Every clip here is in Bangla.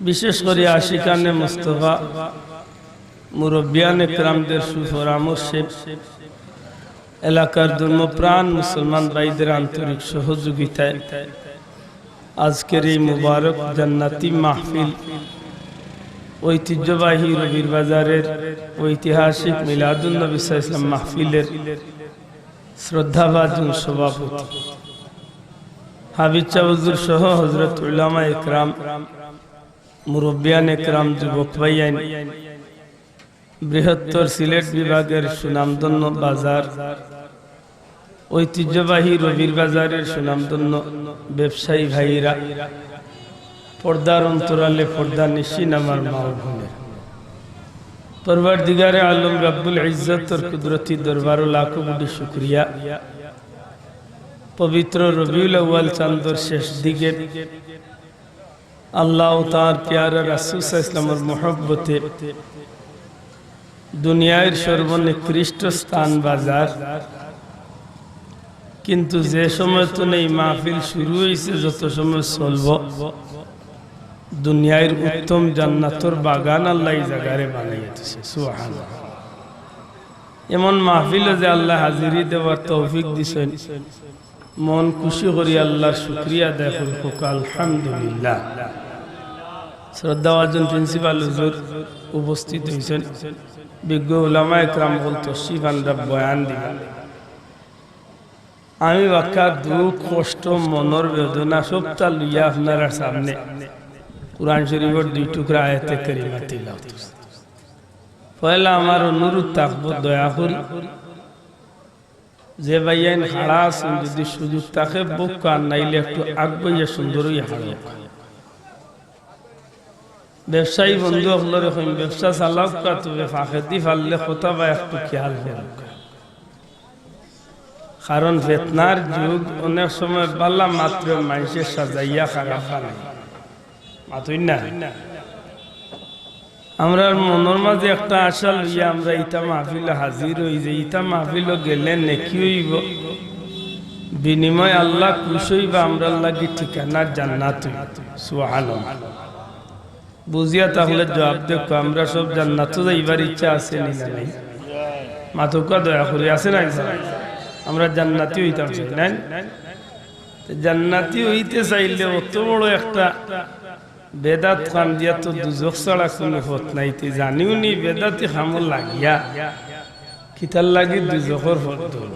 বিশেষ করে আশিকানে মুস্তফা, মুরব্বিয়ান একরামদের সুপরামর্শে এলাকার ধর্মপ্রাণ মুসলমান ভাইদের আন্তরিক সহযোগিতায় আজকের এই মুবারক জান্নাতি মাহফিল ঐতিহ্যবাহী রবির বাজারের ঐতিহাসিক মিলাদুল নবী ইসলাম মাহফিলের শ্রদ্ধাভাজন সভাপতি। হাবিজ চাউজুর সহ হজরত উলামা একরাম মুরব্বিয়ান একরাম যুবক ভাইয়ান, বৃহত্তর সিলেট বিভাগের সুনামধন্য বাজার, ঐতিহ্যবাহী রবির বাজারের সুনামধন্য ব্যবসায়ী ভাইরা পর্দার অন্তরালে পর্দা নিশিন আমার মা বোনের। পরবার দিগারে আলম রাব্বুল ইজ্জতর কুদরতি দরবার লাখো কোটি শুক্রিয়া। পবিত্র রবিউল আউয়াল চান্দর শেষ দিকে আল্লাহ তার পেয়ারা রাসুস ইসলামের মহব্বতে দুনিয়ার সর্বনিকৃষ্ট স্থান বাজার। কিন্তু যে সময় তো নেই মাহফিল শুরু হয়েছে যত সময় চলব, দুনিয়ার উত্তম জান্নাতর বাগান আল্লাহ এই জায়গারে বানাইতেছে সুহান এমন মাহফিল যে আল্লাহ হাজিরি দেওয়ার তৌফিক দিছেন। মন খুশি করি আল্লাহর শুক্রিয়া দেখুন হোক, আলহামদুলিল্লাহ। শ্রদ্ধাভাজন প্রিন্সিপাল হুজুর উপস্থিত হয়েছেন। বিজ্ঞ উলামা একরাম বল তশিফ আনরা বয়ান দিবেন। আমি বাক্কা দুঃখ, কষ্ট, মনের বেদনা সবটা লইয়া আপনার সামনে কোরআন শরীফের দুই টুকরা আয়াতে করিমা তিলাওয়াত। পয়লা আমার অনুরোধ থাকব, দয়া করি। যে ভাইয়ান হাড়া আছেন, যদি সুযোগ থাকে, বুক নাইলে একটু আগবাইয়া সুন্দরই হাড়া ব্যবসায়ী বন্ধু হলো রকম ব্যবসা চালাক কা, তবে ফাঁকে দি ফাললে কথা বা একটু খেয়াল করুক কারণ ফেতনার যুগ, অনেক সময় বাল্লা মাত্র মানুষের সাজাইয়া খারাপ বানাই মাতুই না? আমরা মনের মাঝে একটা আশা লইয়া আমরা ইটা মাহফিল হাজির হই যে ইটা মাহফিল গেলে নেকি হইব। বিনিময় আল্লাহ খুশ হইবা আমরা লাগি ঠিকানা জান্নাত সুহান বুঝিয়া তাহলে জবাব দেখো আমরা সব জান্নাত যাইবার ইচ্ছা আছে নি না নাই? মাথুকা দয়া করে, আছে না আমরা জান্নাতি হইতাম, নাই? জান্নাতি হইতে চাইলে অত বড় একটা বেদাত খান দিয়া তো দুজক ছাড়া কোনো হত নাই, তে জানিও নি বেদাতি খামল লাগিয়া। কিতার লাগি দুজকর হত ধর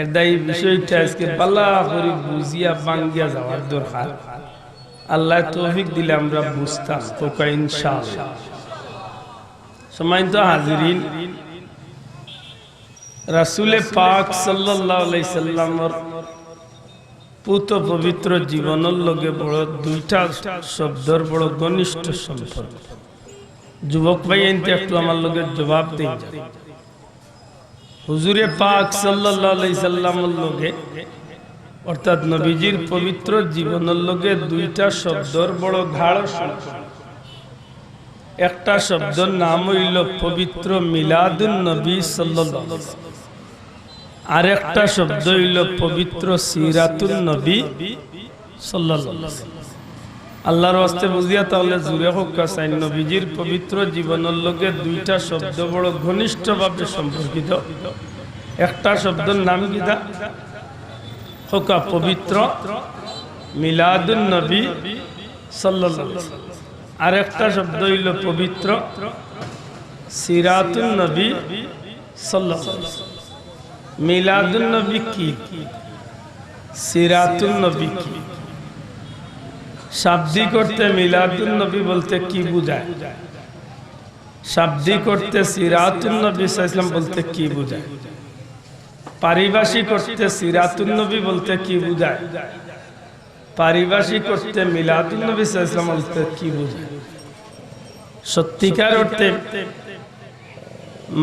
এর দায়ী বিষয়টা আজকে পাল্লা করে বুঝিয়া বাঙ্গিয়া যাওয়ার দরকার আল্লাহ তৌফিক দিলে আমরা বুঝতাম তোকা ইনশাআল্লাহ। সময় তো হাজিরিন, রাসুলে পাক সাল্লাল্লাহু সাল্লামর পুত পবিত্র জীবনের লগে বড় দুইটা শব্দর বড় ঘনিষ্ঠ সম্পর্ক। যুবক ভাই, এনতে একটু আমার লগে জবাব দিন হুজুরে পাক সাল্লাল্লাহু সাল্লামর লগে, অর্থাৎ নবীজির পবিত্র জীবনের লগে দুইটা শব্দর বড় সম্পর্ক। একটা শব্দর নাম হইল পবিত্র মিলাদুন নবী সাল্লাল্লাহু আর একটা শব্দ হইল পবিত্র সিরাতুল নবী আল্লাহর ওয়াস্তে বুঝিয়া তাহলে জুড়ে হোক কাসাই নবীজির পবিত্র জীবনের লগে দুইটা শব্দ বড় ঘনিষ্ঠভাবে সম্পর্কিত। একটা শব্দের নাম কিদা হোকা পবিত্র মিলাদুন নবী সাল্লাল্লাহু আর একটা শব্দ হইল পবিত্র সিরাতুল নবী সাল্লাল্লাহু মিলাদুল নবী কি? সিরাতুল নবী কি? শাব্দিক করতে মিলাদুল নবী বলতে কি বুঝায়? শাব্দিক করতে সিরাতুল নবী বলতে কি বুঝায়? পারিভাষিক করতে সিরাতুল নবী বলতে কি বুঝায়? পারিভাষিক করতে মিলাদুল নবী ইসলাম বলতে কি বুঝায়? সত্যিকার অর্থে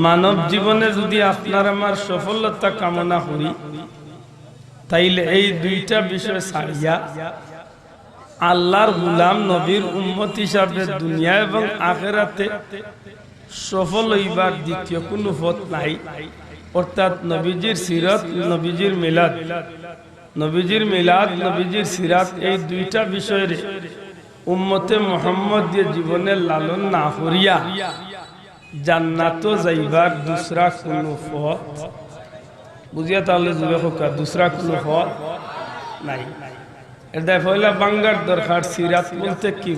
মানব জীবনে যদি আপনার আমার সফলতা কামনা করি, তাইলে এই দুইটা বিষয় ছাড়িয়া আল্লাহর গুলাম নবীর উম্মত হিসাবে দুনিয়া এবং আখেরাতে সফল হইবার দ্বিতীয় কোনো পথ নাই। অর্থাৎ নবীজির সিরত, নবীজির মিলাদ। নবীজির মিলাদ, নবীজির সিরাত এই দুইটা বিষয়ের উম্মতে মোহাম্মদ দিয়ে জীবনের লালন না করিয়া জান্নাত যাইবার দুসরা কোনো পথ। বুঝিয়া তাহলে জুড়ে হোকা, দুসরা কোনো পথ নাই। এটা পয়লা বাঙ্গার দরকার সিরাত বলতে কি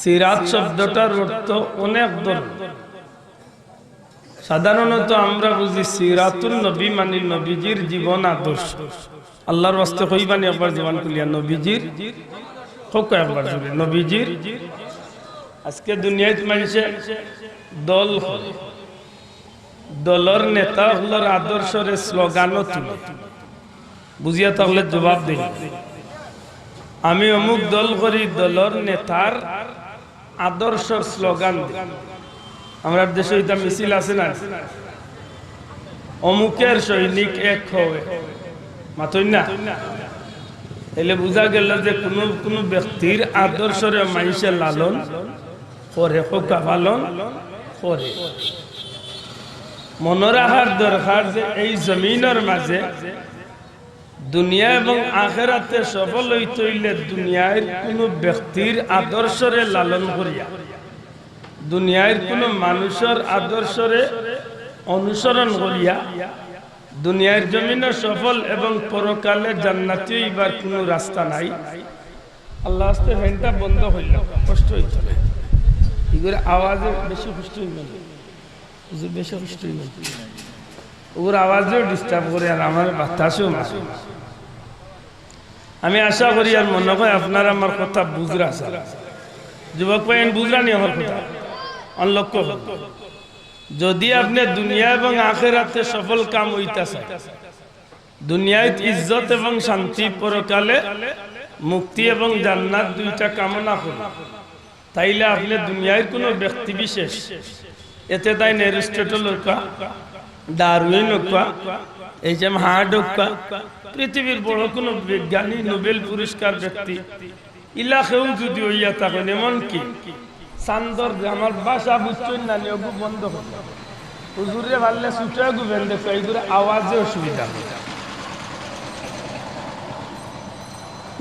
সিরাত শব্দটার অর্থ অনেক দরকার সাধারণত আমরা বুঝি সিরাতুল নবী মানে নবীজির জীবন আদর্শ। আল্লাহর বাস্তে কইবানি একবার জীবন কুলিয়া নবীজির, হোক একবার নবীজির আজকে দুনিয়ায় মানুষে দল। দলর নেতা হলোর আদর্শরে স্লোগানও তুলে বুঝিয়া তাহলে জবাব দিই আমি অমুক দল করি, দলর নেতার আদর্শর স্লোগান আমরা দেশে এটা মিছিল আছে না? অমুকের সৈনিক এক হবে। মাতই না? এলে বোঝা গেল যে কোন কোন ব্যক্তির আদর্শরে মানুষে লালন করে হোকা পালন করে মনে রাখার দরকার যে এই জমিনের মাঝে দুনিয়া এবং আখেরাতে সফল হইতে হইলে দুনিয়ার কোন ব্যক্তির আদর্শরে লালন করিয়া দুনিয়ার কোন মানুষের আদর্শরে অনুসরণ করিয়া দুনিয়ার জমিনে সফল এবং পরকালে জান্নাতি এবার কোনো রাস্তা নাই। আল্লাহ আস্তে ফ্যানটা বন্ধ হইল, কষ্ট হইত এগুলো আওয়াজে বেশি কষ্ট হইল না। হুজুর বেশি কষ্ট হইল ওর আওয়াজেও ডিস্টার্ব করে আর আমার বাতাসেও মাসে আমি আশা করি আর মনে হয় আপনার আমার কথা বুঝরা আছে যুবক ভাই বুঝরা নি আমার কথা? অনলক্ষ্য যদি আপনি দুনিয়া এবং আখেরাতে সফল কাম হইতেছে, দুনিয়ায় ইজ্জত এবং শান্তি পরকালে মুক্তি এবং জান্নাত দুইটা কামনা করুন তাইলে আপনি দুনিয়ার কোনো ব্যক্তি বিশেষ। এতে তাই নেরিস্টেটল ডারউইন এই যে হার্ড পৃথিবীর বড় কোনো বিজ্ঞানী, নোবেল পুরস্কার ব্যক্তি ইলাকেও যদি হইয়া থাকেন এমন কি চান্দর আমার বাসা বুঝছেন না নিয়োগ বন্ধ হবে হুজুরে পারলে ছুটে গুবেন দেখো এইগুলো আওয়াজে অসুবিধা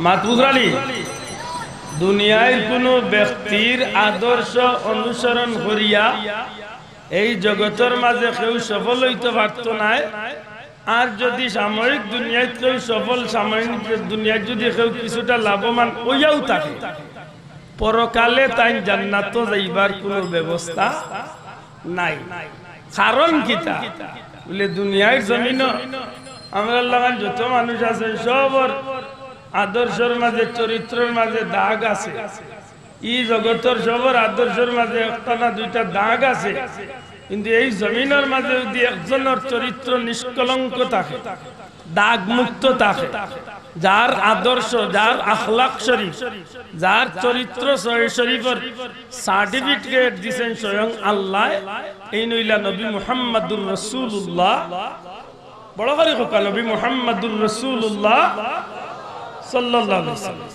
মাত দুনিয়ার কোন ব্যক্তির আদর্শ অনুসরণ করিয়া এই জগতের মাঝে কেউ সফল হইতে পারত নাই। আর যদি সাময়িক দুনিয়ায় কেউ সফল, সাময়িক দুনিয়ায় যদি কেউ কিছুটা লাভবান ওইয়াও থাকে, পরকালে তাই জান্নাত যাইবার কোনো ব্যবস্থা নাই। কারণ কিতা? বলে দুনিয়ার জমিন আমরা যত মানুষ আছে, সবর আদর্শের মাঝে, চরিত্রের মাঝে দাগ আছে। ই জগতের সবর আদর্শের মাঝে একটা না দুইটা দাগ আছে। কিন্তু এই জমিনের মাঝে যদি একজনের চরিত্র নিষ্কলঙ্ক থাকে দাগ মুক্ত থাকে, যার আদর্শ, যার আখলাক শরীফ, যার চরিত্র শরীফের সার্টিফিকেট দিছেন স্বয়ং আল্লাহ, এই নইলা নবী মুহাম্মাদুর রাসূলুল্লাহ। বড় করে নবী মুহাম্মাদুর রাসূলুল্লাহ সাল্লাল্লাহু আলাইহি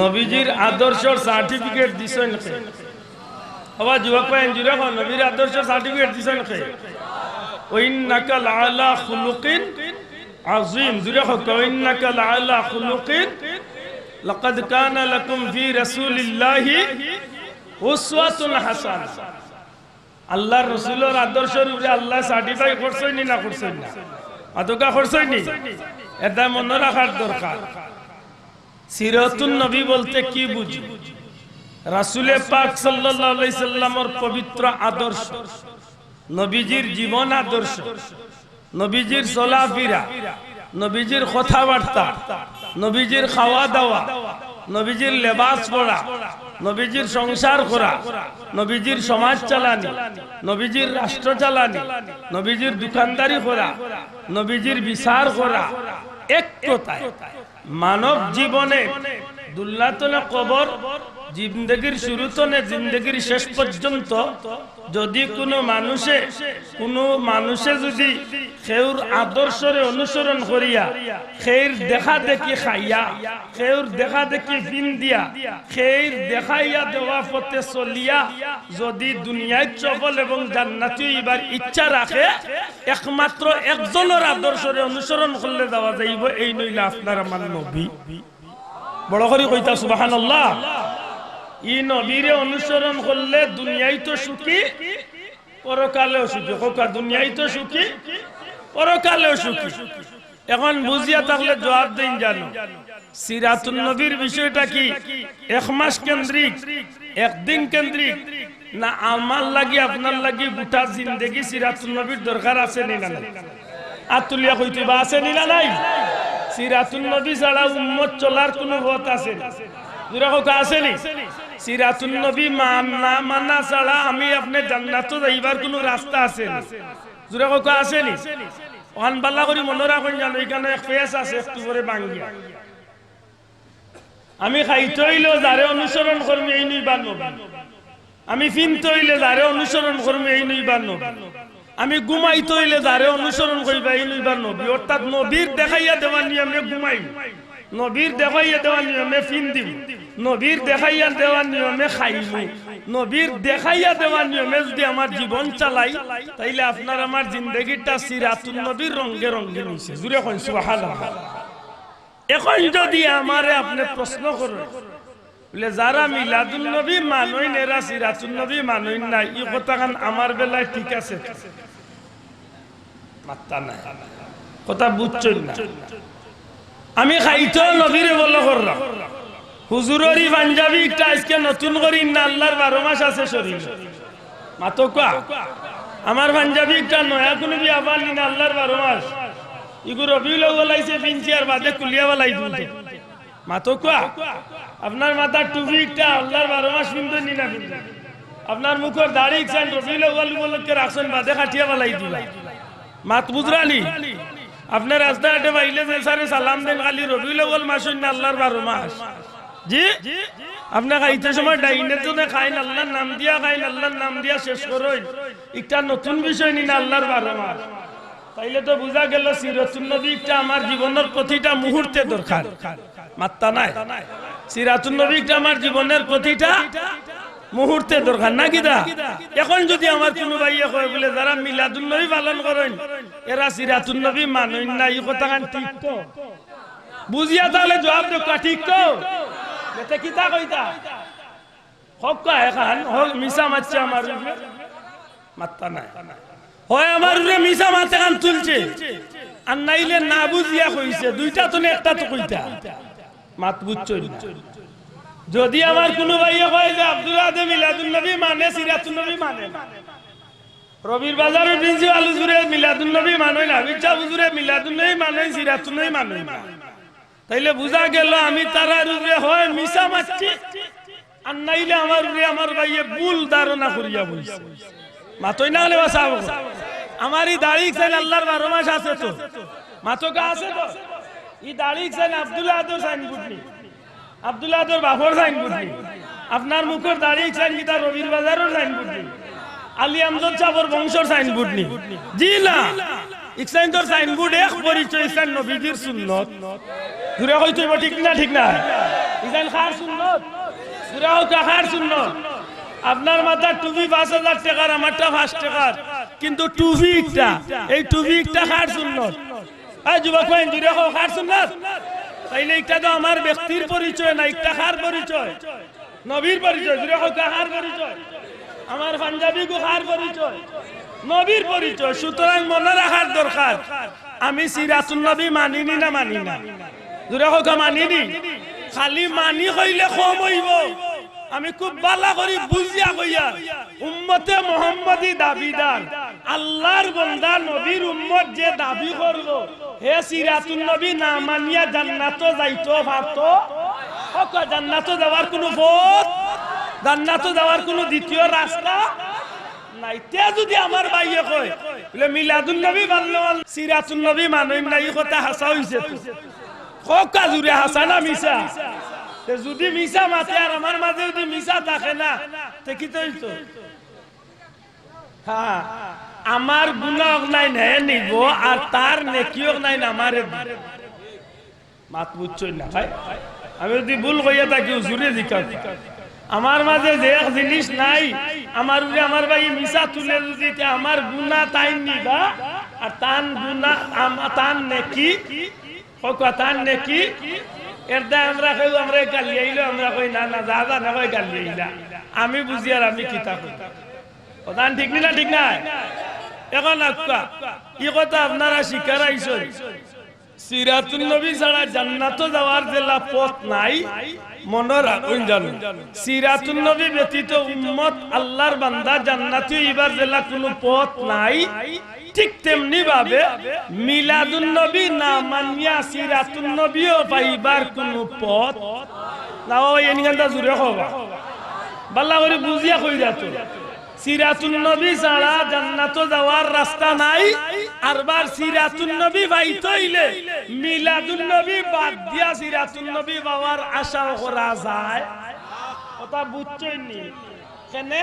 নবীজির আদর্শর সার্টিফিকেট দিছেন কে? হবা যুবক পাইন জুরে হন, নবীর আদর্শর সার্টিফিকেট দিছেন কে? ওইন্নাকা লাআলা খুলুকিন আযীম। জুরে হক ওইন্নাকা লাআলা খুলুকিন লাকাদ কানা লাকুম ফি রাসূলিল্লাহি উসওয়াতুন হাসানা। আল্লাহর রাসূলের আদর্শের উপরে আল্লাহ সার্টিফাই নি না করছেন না? আদকা করছেন নি? এটা মনে রাখার দরকার। সিরতুন নবী বলতে কি বুঝি? রাসুলে পাক সাল্লামের পবিত্র আদর্শ, নবীজির জীবন আদর্শ, নবীজির চলাফিরা, নবীজির কথাবার্তা, নবীজির খাওয়া দাওয়া নবীজির লেবাস পড়া, নবীজির সংসার করা, নবীজির সমাজ চালানি, নবীজির রাষ্ট্র চালানি, নবীজির দোকানদারি করা, নবীজির বিচার করা এক কথায় মানব জীবনে দুল্লাতনে কবর জিন্দগির শুরু তনে জিন্দগির শেষ পর্যন্ত। যদি কোনো মানুষে কোনো মানুষে যদি সেউর আদর্শরে অনুসরণ করিয়া সেইর দেখা দেখি খাইয়া সেউর দেখা দেখি ফিন দিয়া সেইর দেখাইয়া দেওয়া পথে চলিয়া যদি দুনিয়ায় সফল এবং জান্নাতি এবার ইচ্ছা রাখে, একমাত্র একজনের আদর্শরে অনুসরণ করলে দেওয়া যাইব, এই নইলে আপনার আমার নবী। বড় করে কইতা, সুবহানাল্লাহ। ই নবীরে অনুসরণ করলে দুনিয়ায় তো সুখী, পরকালেও সুখী। হোকা দুনিয়ায় তো সুখী, পরকালেও সুখী। এখন বুঝিয়া থাকলে জবাব দিন জানো। সিরাতুল নবীর বিষয়টা কি? এক মাস কেন্দ্রিক, একদিন কেন্দ্রিক? না আমার লাগি, আপনার লাগি গোটা জিন্দেগি সিরাতুল নবীর দরকার আছে নি না নাই? আতুলিয়া কইতে বা আছে নি না নাই? সিরাতুল নবী ছাড়া উম্মত চলার কোনো পথ আছে না। দুরা কথা আছে নি? সিরাতুল নবী মানা মানা ছাড়া আমি আপনি জান্নাত যাইবার কোনো রাস্তা আছে না? দুরা কথা আছে আমি যারে অনুসরণ করবি এই নইবার নবী। আমি এই আমি ঘুমাইতে হইলে যারে অনুসরণ করিবা, এই নইবার নবী। অর্থাৎ নবীর দেখাইয়া দেওয়ার নিয়মে ঘুমাই নবীর দেখাইয়া দেওয়ার নিয়মে দিব নবীর দেখাইয়া দেওয়ার নিয়মে খাইমু। নবীর দেখাইয়া দেওয়ার নিয়মে যদি আমার জীবন চালাই, তাইলে আপনার আমার জিন্দগিটা সিরাতুল নবীর রঙ্গে রঙ্গে নিছে জুড়ে কইন, সুবহানাল্লাহ। এখন যদি আমারে আপনি প্রশ্ন করেন, বলে, যারা মিলাদুল নবী মানই নেরা সিরাতুল নবী মানই না এই কথাখান আমার বেলায় ঠিক আছে। আমি খাইতো নবীরে বলো করলাম। হুজুররি পাঞ্জাবি একটা আজকে নতুন করি না আল্লাহর বারো মাস আছে শরীর। মাতো কোয়া? আমার পাঞ্জাবি একটা নয়া কোনো বি আবার নিনা আল্লাহর বারো মাস। আপনার মাথার টুপি একটা আল্লাহর বারো মাস নিনা আপনার মুখের দাড়ি ইচ্ছেন রবিউল আউ্বাল উপলক্ষে রাখছেন, বাদে খাটিয়া বলাই মাত বুঝরানি আপনার রাস্তাঘাটে পাইলে যে সারে সালাম দেন, খালি রবিউল আউ্বাল মাস হইন না আল্লাহর বারো মাস। জি? আপনার খাইতে সময় ডাইনের জন্য খাইন, আল্লাহর নাম দিয়া খাইন, আল্লাহর নাম দিয়া শেষ করইন। একটা নতুন বিষয় নিন আল্লাহর বারো মাস। তাইলে তো বোঝা গেল সিরাতুল নবী একটা আমার জীবনের প্রতিটা মুহূর্তে দরকার। মাত্তা নাই। সিরাতুল নবী একটা আমার জীবনের প্রতিটা মুহূর্তে দরকার। না কিদা এখন যদি আমার কোনো ভাইয়ে কয় বলে, যারা মিলাদুল নবী পালন করেন, এরা সিরাতুল নবী মানেন না, এই কথা ঠিক তো বুঝিয়া তাহলে জবাব দেব ঠিক তো এতে কিতা কইতা? হক কা এখন হক মিশা মারছে আমার উপরে। মাত্তা নাই। হয় আমার উপরে মিশা মারতে কান তুলছে। আর নাইলে না বুঝিয়া কইছে, দুইটা তো একটা তো কইতা। মাত বুঝছই না। যদি আমার কোনো ভাইয়ে কয় যে আব্দুল আদে মিলাদুল নবী মানে সিরাতুল নবী মানে। রবির বাজারের প্রিন্সিপাল হুজুরে মিলাদুল নবী মানে না বিচ্ছা হুজুরে মিলাদুল নবী মানে সিরাতুল নবী মানে তাইলে বুঝা গেল আমি তারার উপরে হয় মিশা মারছি, আর নাইলে আমার উপরে আমার ভাইয়ে ভুল ধারণা করিয়া বলছে মাতই না হলে বাসা আমার এই দাড়ি চাই আল্লাহর বারো মাস আছে তো। মাতকা আছে তো? এই দাড়ি চাই আব্দুল্লাহ আদর সাইন বুঝলি আব্দুল্লাহ আদর বাফর সাইন বুঝলি আপনার মুখের দাড়ি চাই কি তার রবির বাজারের সাইন বুঝলি আলী আমজদ চাবর বংশর সাইন বুঝলি জি না ইকসাইন তোর সাইনবোর্ড এক পরিচয় ইকসাইন নবীজির সুন্নত। ঘুরে হইতে ঠিক না ঠিক না? ইকসাইন খার সুন্নত। ঘুরে হইতে খার সুন্নত। আপনার মাথার টুপি পাঁচ হাজার টাকার, আমারটা পাঁচ টাকার। কিন্তু টুপি একটা এই টুপি একটা খার সুন্নত। এই যুবক ভাই, জুড়ে খার সুন্নত। তাইলে এটা তো আমার ব্যক্তির পরিচয় না একটা হার পরিচয়? নবীর পরিচয় হার পরিচয়? আমার পাঞ্জাবি গুহার পরিচয়? নবীর পরিচয়, সুতরাং মনে রাখার দরকার। আমি সিরাসুল নবী মানিনি না মানি না? দূরে হোক মানিনি? খালি মানি হইলে কম হইব। আমি খুব বালা করি, বুঝিয়া কইয়া। উম্মতে মোহাম্মদী দাবিদার। আল্লাহর বন্দা নবীর উম্মত যে দাবি করব হে সিরাতুল নবী, না মানিয়া জান্নাত যাইতো পারতো হক জান্নাত যাওয়ার কোনো পথ? জান্নাত যাওয়ার কোনো দ্বিতীয় রাস্তা? নাই তে যদি আমার ভাইয়ে কয়, বলে মিলাদুল নবী মানলো সিরাতুল নবী মানই না এই কথা হাসা হইছে কা জুড়ে হাসা না তে যদি মিশা মাতে আর আমার মাঝে যদি মিশা থাকে না, তে কি তো হ্যাঁ আমার গুণক নাই, নে নিব আর তার নেকিও নাই, না আমারে মাত বুঝছই না, ভাই? আমি যদি ভুল থাকি জুড়ে জিকা আমার মাঝে যে এক জিনিস নাই, আমার উপরে আমার ভাই মিশা তুলে যদি আমার গুণা তাই নিবা, আর তান গুণা তান নেকি তান নেকি না না আমি বুঝি আর আমি কিতা কই। প্রধান, ঠিক না ঠিক না এখন আক্কা ই কথা আপনারা শিকার আইসন সিরাতুল নবী ছাড়া জান্নাত যাওয়ার জেলা পথ নাই মনে আল্লাহর বান্দা জান্নাতি এবার জেলা কোনো পথ নাই ঠিক তেমনি ভাবে মিলাদুন নবী না মানিয়া সিরাতুল নবীও পাইবার কোনো পথ না। ও এনিগানটা জুড়ে হবা। বাল্লা করে বুঝিয়া কই যাত সিরাতুন নবী ছাড়া জান্নাত যাওয়ার রাস্তা নাই। আরবার সিরাতুন নবী পাইতে হইলে মিলাদুন নবী বাদ দিয়া সিরাতুন নবী পাওয়ার আশা করা যায়। কথা বুঝছই নি কেনে?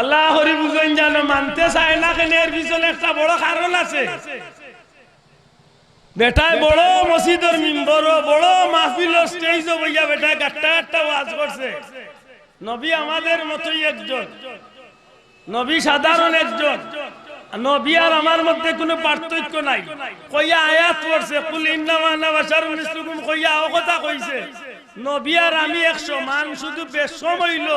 আল্লাহ হরি বুঝেন জানো মানতে চায় না কেনে এর পিছনে একটা বড় কারণ আছে। বেটায় বড় মসজিদের মিম্বর, বড় মাহফিল স্টেজ বইয়া বেটায় গাট্টা গাট্টা ওয়াজ করছে। নবী আমাদের মতোই একজন। নবী সাধারণ একজন। নবী আর আমার মধ্যে কোনো পার্থক্য নাই। কইয়া আয়াত পড়ছে কুল ইন্নামা আনা বাশারুন মিসলুকুম কইয়া ও কথা কইছে। নবী আমি এক সমান শুধু বেশম হইল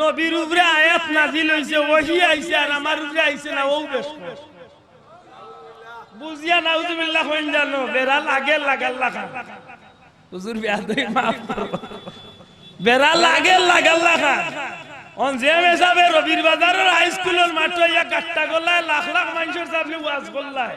নবীর উপরে আয়াত নাজিল হইছে, ওহি আইছে আর আমার উপরে না, ও বেশম বুঝিয়া নাউজুবিল্লাহ হইন জানো, বেড়াল আগে লাগাল লাগা। হুজুর বিয়া দই মাফ করো। বেড়া লাগে লাগাল লাগা। অন যে মেসাবে রবির বাজারের হাই স্কুলের মাঠ ইয়া কাট্টা গলায় লাখ লাখ মানুষের সামনে ওয়াজ করলায়।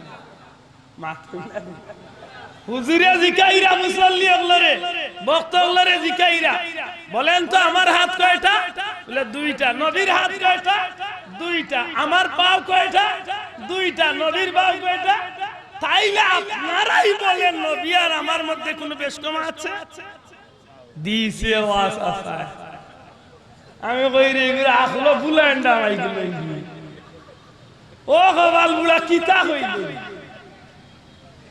বলেন তো আমার হাত কয়টা? দুইটা। নবীর হাত কয়টা? দুইটা। আমার পাও কয়টা? দুইটা। নবীর পাও কয়টা? তাইলে আপনারাই বলেন, নবী আর আমার মধ্যে কোনো বেশ কম আছে? দিছে আমি কই রে ও কবাল বুড়া, কিতা কইল?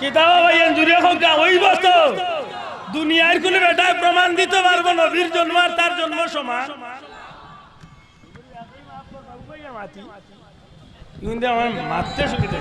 কিতাব ভাইয়ান জুড়ে হোক ওই তো। দুনিয়ার কোন বেটায় প্রমাণ দিতে পারব নবীর জন্ম আর তার জন্ম সমান। আমার মারতে সুবিধা